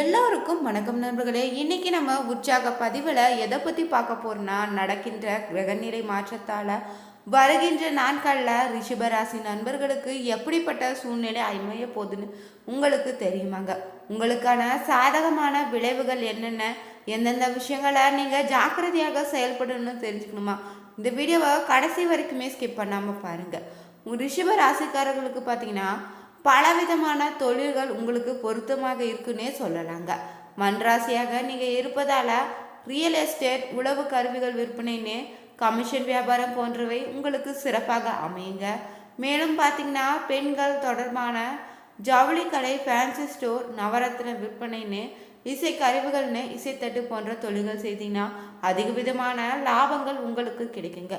எல்லோருக்கும் வணக்கம் நண்பர்களே. இன்றைக்கி நம்ம உற்சாக பதிவில் எதை பற்றி பார்க்க போகிறோன்னா நடக்கின்ற கிரகநிலை மாற்றத்தால் வருகின்ற நாட்களில் ரிஷபராசி நண்பர்களுக்கு எப்படிப்பட்ட சூழ்நிலை அமைய போகுதுன்னு உங்களுக்கு தெரியுமாங்க. உங்களுக்கான சாதகமான விளைவுகள் என்னென்ன எந்தெந்த விஷயங்களை நீங்கள் ஜாக்கிரதையாக செயல்படணும்னு தெரிஞ்சுக்கணுமா? இந்த வீடியோவை கடைசி வரைக்குமே ஸ்கிப் பண்ணாமல் பாருங்கள் ரிஷப ராசிக்காரர்களுக்கு பார்த்தீங்கன்னா பலவிதமான தொழில்கள் உங்களுக்கு பொருத்தமாக இருக்குன்னே சொல்லலாங்க. மண்ராசியாக நீங்கள் இருப்பதால் ரியல் எஸ்டேட் உழவு கருவிகள் விற்பனைன்னு கமிஷன் வியாபாரம் போன்றவை உங்களுக்கு சிறப்பாக அமையுங்க. மேலும் பார்த்தீங்கன்னா பெண்கள் தொடர்பான ஜவுளி கடை ஃபேன்சி ஸ்டோர் நவரத்ன விற்பனைன்னு இசை கருவிகள்னு இசைத்தட்டு போன்ற தொழில்கள் செய்தீங்கன்னா அதிக விதமான லாபங்கள் உங்களுக்கு கிடைக்குங்க.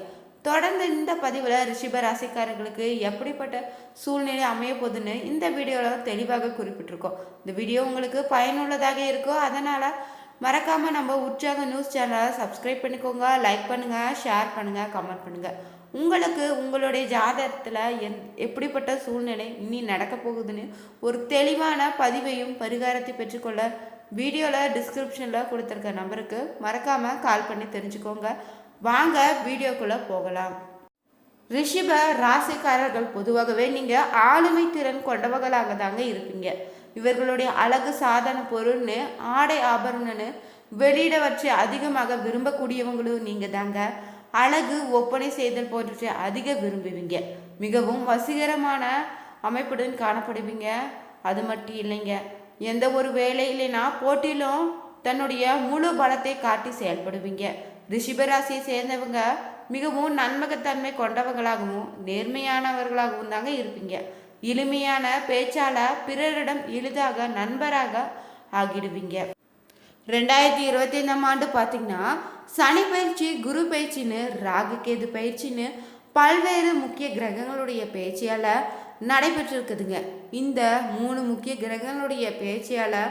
தொடர்ந்து இந்த பதிவில் ரிஷிப ராசிக்காரர்களுக்கு எப்படிப்பட்ட சூழ்நிலை அமைய போகுதுன்னு இந்த வீடியோவில் தெளிவாக குறிப்பிட்டிருக்கோம். இந்த வீடியோ உங்களுக்கு பயனுள்ளதாக இருக்கோ அதனால் மறக்காமல் நம்ம உற்சாக நியூஸ் சேனலை சப்ஸ்கிரைப் பண்ணிக்கோங்க லைக் பண்ணுங்கள் ஷேர் பண்ணுங்கள் கமெண்ட் பண்ணுங்கள் உங்களுக்கு உங்களுடைய ஜாதகத்தில் எந் எப்படிப்பட்ட சூழ்நிலை இனி நடக்க போகுதுன்னு ஒரு தெளிவான பதிவையும் பரிகாரத்தை பெற்றுக்கொள்ள வீடியோவில் டிஸ்கிரிப்ஷனில் கொடுத்துருக்க நம்பருக்கு மறக்காமல் கால் பண்ணி தெரிஞ்சுக்கோங்க. வாங்க வீடியோக்குள்ளே போகலாம். ரிஷிப ராசிக்காரர்கள் பொதுவாகவே நீங்கள் ஆளுமை திறன் கொண்டவர்களாக தாங்க இருப்பீங்க. இவர்களுடைய அழகு சாதன பொருள்னு ஆடை ஆபரணன்னு வெளியிடவற்றை அதிகமாக விரும்பக்கூடியவங்களும் நீங்கள் தாங்க. அழகு ஒப்பனை செய்தல் போன்றவற்றை அதிக விரும்புவீங்க. மிகவும் வசீகரமான அமைப்புடன் காணப்படுவீங்க. அது மட்டும் இல்லைங்க எந்த ஒரு வேலை இல்லைன்னா போட்டியிலும் தன்னுடைய முழு பலத்தை காட்டி செயல்படுவீங்க. ரிஷிபராசியை சேர்ந்தவங்க மிகவும் நன்மகத்தன்மை கொண்டவங்களாகவும் நேர்மையானவர்களாகவும் தாங்க இருப்பீங்க. எளிமையான பேச்சால பிறரிடம் எளிதாக நண்பராக ஆகிடுவீங்க. ரெண்டாயிரத்தி இருபத்தி ஐந்தாம் ஆண்டு பார்த்தீங்கன்னா சனி பயிற்சி குரு பயிற்சின்னு ராகு கேது பயிற்சின்னு பல்வேறு முக்கிய கிரகங்களுடைய பேச்சியால் நடைபெற்றிருக்குதுங்க. இந்த மூணு முக்கிய கிரகங்களுடைய பேச்சியால்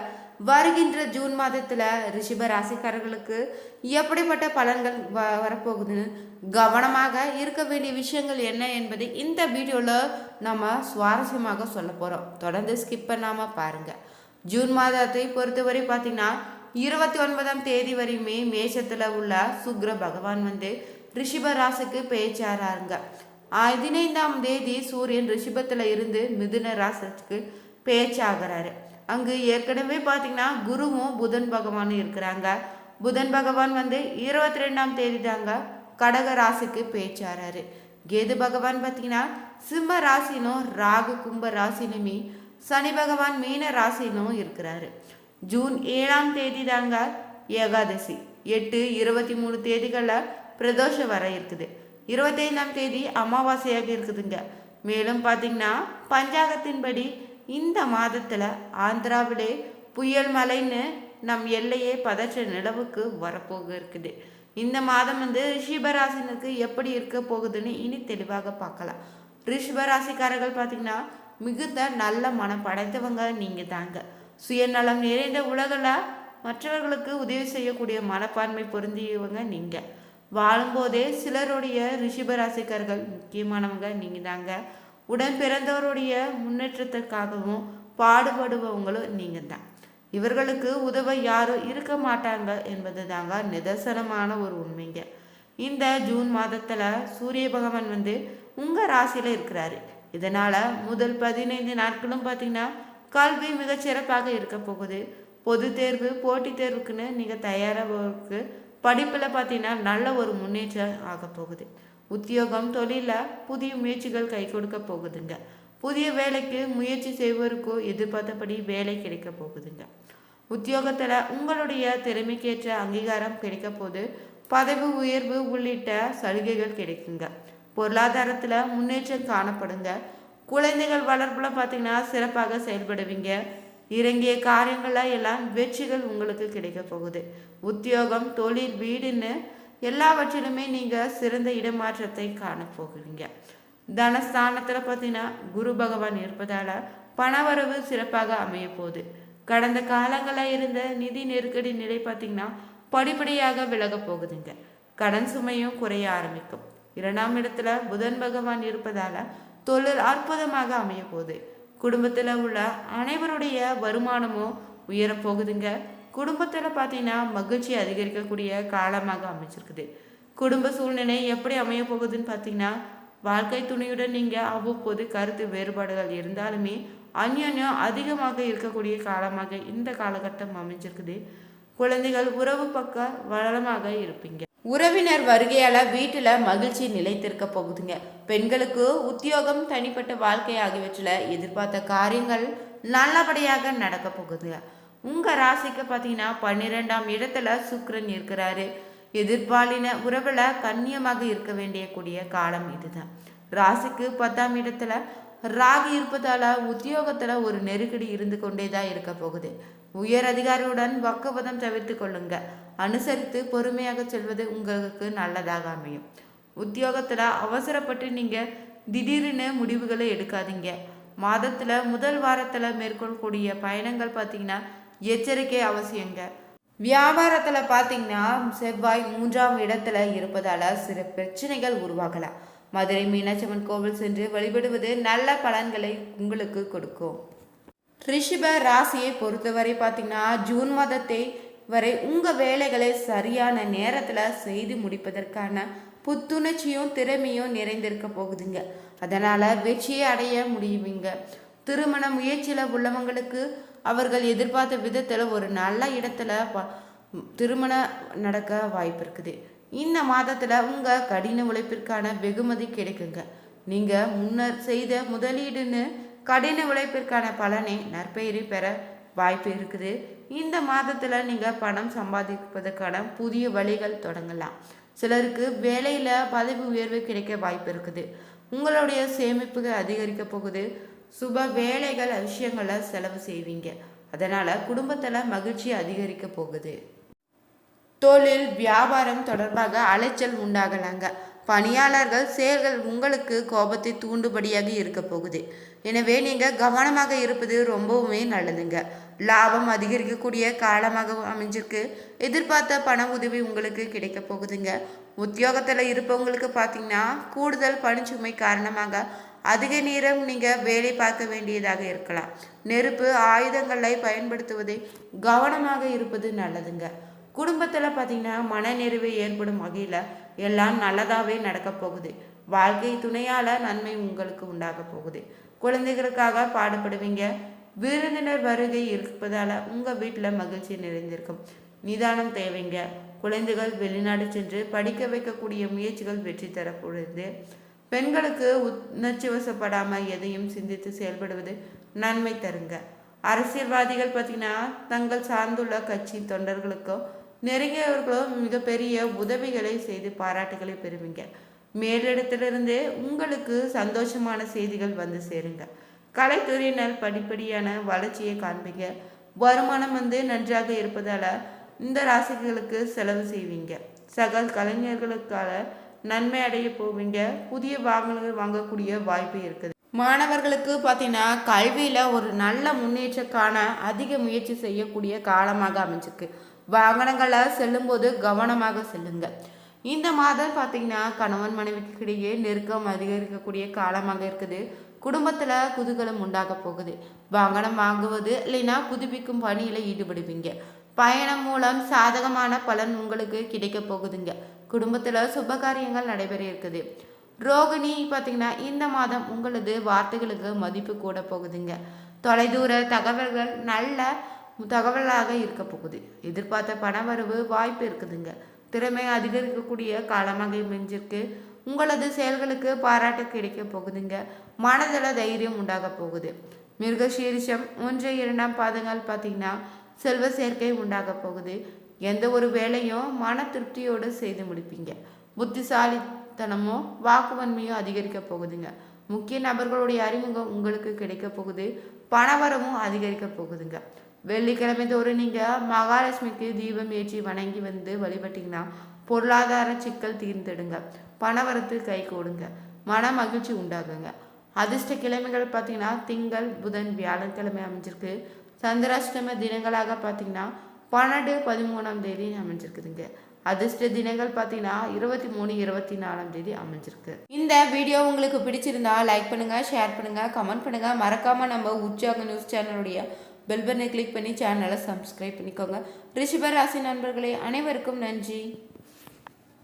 வருகின்ற ஜூன் மாதத்தில் ரிஷிப ராசிக்காரர்களுக்கு எப்படிப்பட்ட பலன்கள் வ வரப்போகுதுன்னு கவனமாக இருக்க வேண்டிய விஷயங்கள் என்ன என்பதை இந்த வீடியோவில் நம்ம சுவாரஸ்யமாக சொல்ல போகிறோம் தொடர்ந்து ஸ்கிப் பண்ணாமல் பாருங்கள் ஜூன் மாதத்தை பொறுத்தவரை பார்த்தீங்கன்னா இருபத்தி ஒன்பதாம் தேதி வரையுமே மேஷத்தில் உள்ள சுக்ர பகவான் வந்து ரிஷிப ராசிக்கு பேச்சாராருங்க. பதினைந்தாம் தேதி சூரியன் ரிஷிபத்தில் இருந்து மிதுன ராசிக்கு பேச்சாகிறாரு. அங்கு ஏற்கனவே பார்த்தீங்கன்னா குருவும் புதன் பகவானும் இருக்கிறாங்க. புதன் பகவான் வந்து இருபத்தி ரெண்டாம் தேதி தாங்க கடக ராசிக்கு பேச்சாராரு. கேது பகவான் பார்த்தீங்கன்னா சிம்ம ராசினும் ராகு கும்ப ராசினுமே சனி பகவான் மீன ராசினும் இருக்கிறாரு. ஜூன் ஏழாம் தேதி தாங்க ஏகாதசி. எட்டு இருபத்தி மூணு தேதிகளில் பிரதோஷம் வர இருக்குது. இருபத்தைந்தாம் தேதி அமாவாசையாக இருக்குதுங்க. மேலும் பார்த்தீங்கன்னா பஞ்சாங்கத்தின்படி இந்த மாதத்தில் ஆந்திராவிலே புயல் மலைன்னு நம் எல்லையே பதற்ற நிலவுக்கு வரப்போக இருக்குது இந்த மாதம் வந்து ரிஷிபராசினருக்கு எப்படி இருக்க போகுதுன்னு இனி தெளிவாக பார்க்கலாம். ரிஷிபராசிக்காரர்கள் பார்த்தீங்கன்னா மிகுந்த நல்ல மனம் படைத்தவங்க நீங்கள் தாங்க சுயநலம் நிறைந்த உலகில் மற்றவர்களுக்கு உதவி செய்யக்கூடிய மனப்பான்மை பொருந்தியவங்க நீங்கள் வாழும்போதே சிலருடைய ரிஷிபராசிக்காரர்கள் முக்கியமானவங்க நீங்கள் தாங்க உடன் பிறந்தவருடைய முன்னேற்றத்துக்காகவும் பாடுபடுபவங்களும் நீங்கள் தான் இவர்களுக்கு உதவ யாரும் இருக்க மாட்டாங்க என்பது தாங்க நிதர்சனமான ஒரு உண்மைங்க. இந்த ஜூன் மாதத்தில் சூரிய பகவான் வந்து உங்கள் ராசியில் இருக்கிறாரு. இதனால் முதல் பதினைந்து நாட்களும் பார்த்தீங்கன்னா கல்வி மிகச்சிறப்பாக இருக்க போகுது. பொது தேர்வு போட்டித் தேர்வுக்குன்னு நீங்கள் தயாராக படிப்பில் பார்த்தீங்கன்னா நல்ல ஒரு முன்னேற்றம் ஆக போகுது. உத்தியோகம் தொழிலில் புதிய முயற்சிகள் கை கொடுக்க போகுதுங்க. புதிய வேலைக்கு முயற்சி செய்வோருக்கோ எதிர்பார்த்தபடி வேலை கிடைக்க போகுதுங்க. உத்தியோகத்தில் உங்களுடைய திறமைக்கேற்ற அங்கீகாரம் கிடைக்க போது பதவி உயர்வு உள்ளிட்ட சலுகைகள் கிடைக்குங்க. பொருளாதாரத்தில் முன்னேற்றம் காணப்படுங்க. குழந்தைகள் வளர்ப்பில் பார்த்தீங்கன்னா சிறப்பாக செயல்படுவீங்க. இறங்கிய காரியங்களாக எல்லாம் வெற்றிகள் உங்களுக்கு கிடைக்க போகுது. உத்தியோகம் தொழில் வீடுன்னு எல்லாவற்றிலுமே நீங்கள் சிறந்த இடமாற்றத்தை காணப்போகிறீங்க. தனஸ்தானத்தில் பார்த்தீங்கன்னா குரு பகவான் இருப்பதால் பணவரவு சிறப்பாக அமைய போகுது கடந்த காலங்களில் இருந்த நிதி நெருக்கடி நிலை பார்த்தீங்கன்னா படிப்படியாக விலக போகுதுங்க. கடன் சுமையும் குறைய ஆரம்பிக்கும். இரண்டாம் இடத்துல புதன் பகவான் இருப்பதால தொழில் அற்புதமாக அமைய போகுது குடும்பத்தில் உள்ள அனைவருடைய வருமானமும் உயரப் போகுதுங்க. குடும்பத்தில் பார்த்தீங்கன்னா மகிழ்ச்சி அதிகரிக்கக்கூடிய காலமாக அமைச்சிருக்குது குடும்ப சூழ்நிலை எப்படி அமைய போகுதுன்னு பார்த்தீங்கன்னா வாழ்க்கை துணையுடன் நீங்கள் அவ்வப்போது கருத்து வேறுபாடுகள் இருந்தாலுமே அந்யோன்யம் அதிகமாக இருக்கக்கூடிய காலமாக இந்த காலகட்டம் அமைஞ்சிருக்குது. குழந்தைகள் உறவு பக்க வளமாக இருப்பீங்க. உறவினர் வருகையால் வீட்டில் மகிழ்ச்சி நிலைத்திருக்க போகுதுங்க. பெண்களுக்கு உத்தியோகம் தனிப்பட்ட வாழ்க்கை ஆகியவற்றில் எதிர்பார்த்த காரியங்கள் நல்லபடியாக நடக்க போகுதுங்க. உங்கள் ராசிக்கு பார்த்தீங்கன்னா பன்னிரெண்டாம் இடத்துல சுக்ரன் இருக்கிறாரு. எதிர்பாலின உறவில் கண்ணியமாக இருக்க வேண்டிய கூடிய காலம் இதுதான். ராசிக்கு பத்தாம் இடத்துல ராகு இருப்பதால் உத்தியோகத்தில் ஒரு நெருக்கடி இருந்து கொண்டே தான் இருக்க போகுது. உயர் அதிகாரியுடன் வக்கபதம் தவிர்த்து கொள்ளுங்க. அனுசரித்து பொறுமையாக செல்வது உங்களுக்கு நல்லதாக அமையும். உத்தியோகத்தில் அவசரப்பட்டு நீங்கள் திடீர்னு முடிவுகளை எடுக்காதீங்க. மாதத்தில் முதல் வாரத்தில் மேற்கொள்ளக்கூடிய பயணங்கள் பார்த்தீங்கன்னா எச்சரிக்கை அவசியங்க. வியாபாரத்துல பார்த்தீங்கன்னா செவ்வாய் மூன்றாம் இடத்துல இருப்பதால சில பிரச்சனைகள் உருவாகலாம் மதுரை மீனாட்சியம்மன் கோவில் சென்று வழிபடுவது நல்ல பலன்களை உங்களுக்கு கொடுக்கும். ரிஷிப ராசியை பொறுத்தவரை பார்த்தீங்கன்னா ஜூன் மாதத்தை வரை உங்கள் வேலைகளை சரியான நேரத்தில் செய்து முடிப்பதற்கான புத்துணர்ச்சியும் திறமையும் நிறைந்திருக்க போகுதுங்க. அதனால் வெற்றியை அடைய முடியுவீங்க திருமண முயற்சியில் உள்ளவங்களுக்கு அவர்கள் எதிர்பார்த்த விதத்தில் ஒரு நல்ல இடத்துல ப- திருமணம் நடக்க வாய்ப்பு இருக்குது. இந்த மாதத்தில் உங்கள் கடின உழைப்பிற்கான வெகுமதி கிடைக்குங்க. நீங்கள் முன்னர் செய்த முதலீடுன்னு கடின உழைப்பிற்கான பலனை நற்பெயரை பெற வாய்ப்பு இருக்குது. இந்த மாதத்தில் நீங்கள் பணம் சம்பாதிப்பதற்கான புதிய வழிகள் தொடங்கலாம். சிலருக்கு வேலையில் பதவி உயர்வு கிடைக்க வாய்ப்பு இருக்குது. உங்களுடைய சேமிப்புகள் அதிகரிக்க போகுது. சுப வேலைகள் விஷயங்களை செலவு செய்வீங்க. அதனால் குடும்பத்தில் மகிழ்ச்சி அதிகரிக்க போகுது. தொழில் வியாபாரம் தொடர்பாக அலைச்சல் உண்டாகலாங்க. பணியாளர்கள் செயல்கள் உங்களுக்கு கோபத்தை தூண்டுபடியாக இருக்க போகுது. எனவே நீங்கள் கவனமாக இருப்பது ரொம்பவுமே நல்லதுங்க. லாபம் அதிகரிக்கக்கூடிய காலமாக அமைஞ்சிருக்கு. எதிர்பார்த்த பண உதவி உங்களுக்கு கிடைக்க போகுதுங்க. உத்தியோகத்தில் இருப்பவங்களுக்கு பார்த்தீங்கன்னா கூடுதல் பணிச்சுமை காரணமாக அதிக நேரம் நீங்கள் வேலை பார்க்க வேண்டியதாக இருக்கலாம். நெருப்பு ஆயுதங்களை பயன்படுத்துவதை கவனமாக இருப்பது நல்லதுங்க. குடும்பத்தில் பார்த்தீங்கன்னா மனநிறைவு ஏற்படும் வகையில் எல்லாம் நல்லதாகவே நடக்க போகுது. வாழ்க்கை துணையால் நன்மை உங்களுக்கு உண்டாக போகுது. குழந்தைகளுக்காக பாடுபடுவீங்க. விருந்தினர் வருகை இருப்பதால் உங்கள் வீட்டில் மகிழ்ச்சி நிறைந்திருக்கும். நிதானம் தேவைங்க. குழந்தைகள் வெளிநாடு சென்று படிக்க வைக்கக்கூடிய முயற்சிகள் வெற்றி தரப்படுது பெண்களுக்கு உணர்ச்சி வசப்படாமல் எதையும் சிந்தித்து செயல்படுவது நன்மை தருங்க. அரசியல்வாதிகள் பார்த்தீங்கன்னா தங்கள் சார்ந்துள்ள கட்சி தொண்டர்களுக்கோ நெருங்கியவர்களோ மிகப்பெரிய உதவிகளை செய்து பாராட்டுகளை பெறுவீங்க. மேலிடத்திலிருந்து உங்களுக்கு சந்தோஷமான செய்திகள் வந்து சேருங்க. கலைத்துறையினர் படிப்படியான வளர்ச்சியை காண்பீங்க. வருமானம் வந்து நன்றாக இருப்பதால இந்த ராசிகளுக்கு செலவு செய்வீங்க. சக கலைஞர்களுக்கான நன்மை அடைய போவீங்க. புதிய வாகனங்கள் வாங்கக்கூடிய வாய்ப்பு இருக்குது. மாணவர்களுக்கு பார்த்தீங்கன்னா கல்வியில் ஒரு நல்ல முன்னேற்றக்கான அதிக முயற்சி செய்யக்கூடிய காலமாக அமைஞ்சிருக்கு. வாகனங்களை செல்லும்போது கவனமாக செல்லுங்க. இந்த மாதம் பார்த்தீங்கன்னா கணவன் மனைவிக்கு இடையே நெருக்கம் அதிகரிக்கக்கூடிய காலமாக இருக்குது. குடும்பத்தில் குதூகலம் உண்டாக போகுது. வாகனம் வாங்குவது இல்லைன்னா புதுப்பிக்கும் பணியில் ஈடுபடுவீங்க. பயணம் மூலம் சாதகமான பலன் உங்களுக்கு கிடைக்க போகுதுங்க. குடும்பத்தில் சுபகாரியங்கள் நடைபெற இருக்குது ரோகிணி பார்த்தீங்கன்னா இந்த மாதம் உங்களது வார்த்தைகளுக்கு மதிப்பு கூட போகுதுங்க. தொலைதூர தகவல்கள் நல்ல தகவலாக இருக்க போகுது. எதிர்பார்த்த பணவரவு வாய்ப்பு இருக்குதுங்க. திறமை அதிகரிக்கக்கூடிய காலமாக மிஞ்சிருக்கு உங்களது செயல்களுக்கு பாராட்டு கிடைக்க போகுதுங்க. மனதில் தைரியம் உண்டாக போகுது. மிருகசீரிஷம் ஒன்று இரண்டாம் பாதங்கள் பார்த்தீங்கன்னா செல்வ சேர்க்கை உண்டாக போகுது. எந்த ஒரு வேலையும் மன திருப்தியோடு செய்து முடிப்பீங்க. புத்திசாலித்தனமோ வாக்குவன்மையும் அதிகரிக்க போகுதுங்க. முக்கிய நபர்களுடைய அறிமுகம் உங்களுக்கு கிடைக்க போகுது. பணவரமும் அதிகரிக்க போகுதுங்க. வெள்ளிக்கிழமை தோறும் நீங்கள் மகாலட்சுமிக்கு தீபம் ஏற்றி வணங்கி வந்து வழிபட்டீங்கன்னா பொருளாதார சிக்கல் தீர்ந்துடுங்க. பணவரத்து கை கூடுங்க. மன மகிழ்ச்சி உண்டாகுங்க. அதிர்ஷ்ட கிழமைகள் பார்த்தீங்கன்னா திங்கள் புதன் வியாழக்கிழமை அமைஞ்சிருக்கு. சந்திராஷ்டம தினங்களாக பார்த்தீங்கன்னா பன்னெண்டு பதிமூணாம் தேதி அமைஞ்சிருக்குதுங்க. அதிர்ஷ்ட தினங்கள் பார்த்தீங்கன்னா இருபத்தி மூணு இருபத்தி நாலாம் தேதி அமைஞ்சிருக்கு. இந்த வீடியோ உங்களுக்கு பிடிச்சிருந்தா லைக் பண்ணுங்க ஷேர் பண்ணுங்க கமெண்ட் பண்ணுங்க. மறக்காம நம்ம உற்சாக நியூஸ் சேனலுடைய பெல் பட்டனை கிளிக் பண்ணி சேனலை சப்ஸ்கிரைப் பண்ணிக்கோங்க. ரிஷபராசி நண்பர்களே அனைவருக்கும் நன்றி.